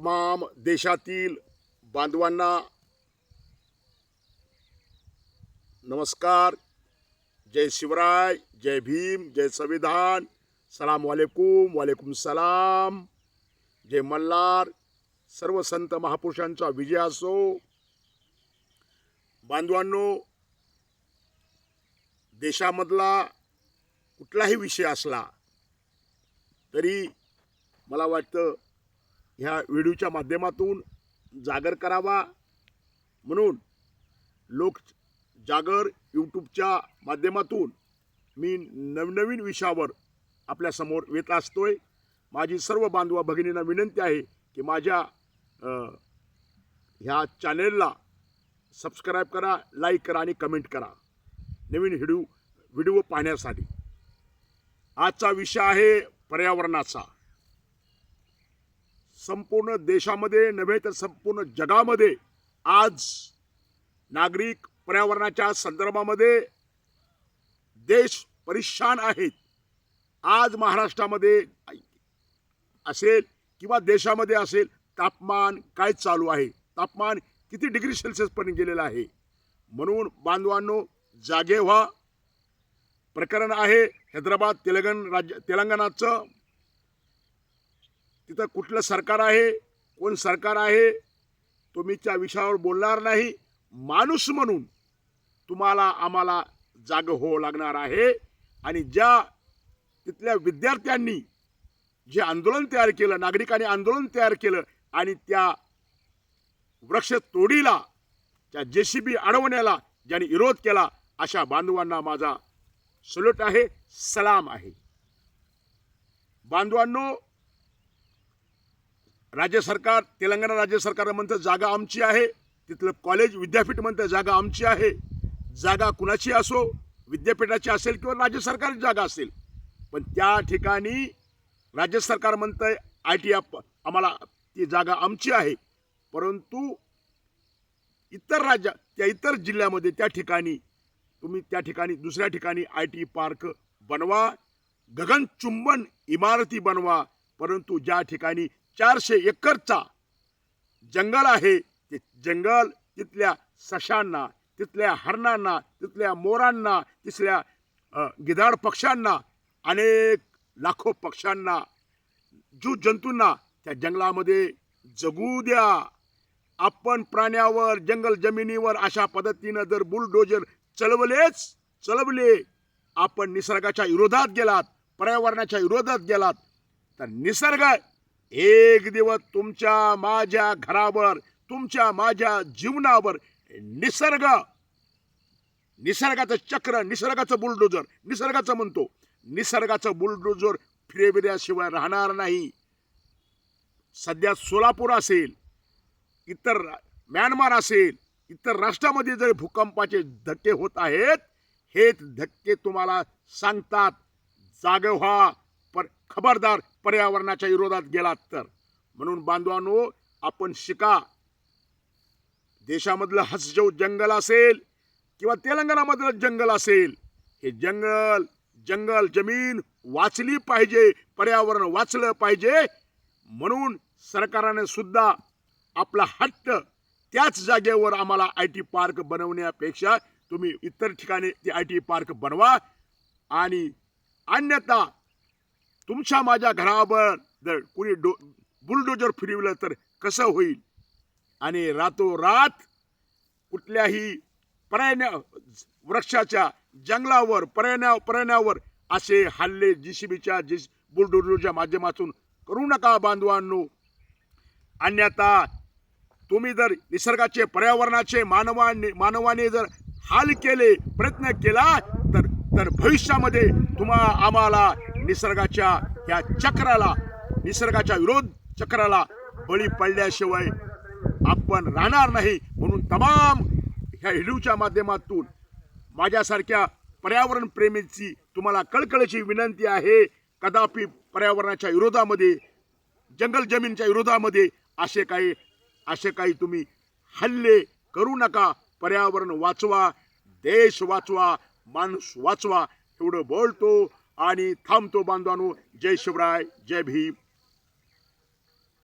तमाम देशातील बांधवांना नमस्कार. जय शिवराय जय भीम जय संविधान. सलाम वालेकुम वालेकुम सलाम. जय मल्हार सर्व संत महापुरुषांचा विजय असो. बांधवांनो देशामधला कुठलाही विषय असला तरी मला वाटतं ह्या व्हिडिओच्या माध्यमातून जागर करावा म्हणून लोक जागर यूट्यूबच्या माध्यमातून मी नवनवीन विषयावर आपल्यासमोर येत असतोय. माझी सर्व बांधवा भगिनींना विनंती आहे की माझ्या ह्या चॅनेलला सबस्क्राईब करा लाईक करा आणि कमेंट करा. नवीन व्हिडिओ व्हिडिओ पाहण्यासाठी. आजचा विषय आहे पर्यावरणाचा. संपूर्ण देशामध्ये नव्हे तर संपूर्ण जगामध्ये आज नागरिक पर्यावरणाच्या संदर्भामध्ये देश परेशान आहेत. आज महाराष्ट्रामध्ये असेल किंवा देशामध्ये असेल तापमान काय चालू आहे? तापमान किती डिग्री सेल्सिअसपर्यंत गेलेलं आहे? म्हणून बांधवांनो जागे व्हा. प्रकरण आहे हैदराबाद तेलंगण राज्य तेलंगणाचं. तिथं कुठलं सरकार आहे कोण सरकार आहे तुम्ही त्या विषयावर बोलणार नाही. माणूस म्हणून तुम्हाला आम्हाला जाग हो लागणार आहे. आणि ज्या तिथल्या विद्यार्थ्यांनी जे आंदोलन तयार केलं नागरिकांनी आंदोलन तयार केलं आणि त्या वृक्ष तोडीला त्या जे सी बी अडवण्याला ज्यांनी विरोध केला अशा बांधवांना माझा सल्यूट आहे सलाम आहे. बांधवांनो राज्य सरकार तेलंगणा राज्य सरकार म्हणतं जागा आमची आहे. तिथलं कॉलेज विद्यापीठ म्हणतं जागा आमची आहे. जागा कुणाची असो विद्यापीठाची असेल किंवा राज्य सरकारची जागा असेल. पण त्या ठिकाणी राज्य सरकार म्हणतं आहे आय टी आम्हाला ती जागा आमची आहे. परंतु इतर राज्या त्या इतर जिल्ह्यामध्ये त्या ठिकाणी तुम्ही त्या ठिकाणी दुसऱ्या ठिकाणी आय टी पार्क बनवा. गगनचुंबन इमारती बनवा. परंतु ज्या ठिकाणी चारशे एकरचा जंगल आहे. ते जंगल तिथल्या सशांना तिथल्या हरणांना तिथल्या मोरांना तिथल्या गिधाड पक्ष्यांना अनेक लाखो पक्ष्यांना जीव जंतूंना त्या जंगलामध्ये जगू द्या. आपण प्राण्यावर जंगल जमिनीवर अशा पद्धतीनं जर बुलडोजर चलवलेच चलवले आपण निसर्गाच्या विरोधात गेलात पर्यावरणाच्या विरोधात गेलात तर निसर्ग एक दिवस तुमच्या माझ्या घरावर तुमच्या माझ्या जीवनावर निसर्ग निसर्गाचं चक्र निसर्गाचं बुलडोजर निसर्गाचं म्हणतो निसर्गाचं बुलडोजर फिरविल्याशिवाय राहणार नाही. सध्या सोलापूर असेल इतर म्यानमार असेल इतर राष्ट्रामध्ये जर भूकंपाचे धक्के होत आहेत हेच धक्के तुम्हाला सांगतात. जाग व्हा पर खबरदार पर्यावरणाच्या विरोधात गेलात तर. म्हणून बांधवांनो आपण शिका. देशामधलं हसजव जंगल असेल किंवा तेलंगणामधलं जंगल असेल हे जंगल जंगल जमीन वाचली पाहिजे पर्यावरण वाचलं पाहिजे. म्हणून सरकारने सुद्धा आपला हट्ट त्याच जागेवर आम्हाला आय टी पार्क बनवण्यापेक्षा तुम्ही इतर ठिकाणी ते आय टी पार्क बनवा आणि अन्यथा तुमच्या माझ्या घरावर जर कुणी डो बुलडोजर फिरवलं तर कसं होईल? आणि रातोरात कुठल्याही पर्याय वृक्षाच्या जंगलावर पर्याण्या पर्याण्यावर असे हल्ले जी सी बीच्या जी बुलडोजरच्या माध्यमातून करू नका बांधवांनो. अन्यथा तुम्ही जर निसर्गाचे पर्यावरणाचे मानवाने मानवाने जर हाल केले प्रयत्न केला तर तर भविष्यामध्ये तुम्हा आम्हाला निसर्गाच्या ह्या चक्राला निसर्गाच्या विरोध चक्राला बळी पडल्याशिवाय आपण राहणार नाही म्हणून तमाम ह्या हिडूच्या माध्यमातून माझ्यासारख्या पर्यावरण प्रेमींची तुम्हाला कळकळीची विनंती आहे. कदापि पर्यावरणाच्या विरोधामध्ये जंगल जमीनच्या विरोधामध्ये असे काही असे काही तुम्ही हल्ले करू नका. पर्यावरण वाचवा देश वाचवा माणूस वाचवा एवढं बोलतो. आणि थांबतो बांधवानो जय शिवराय जय भीम.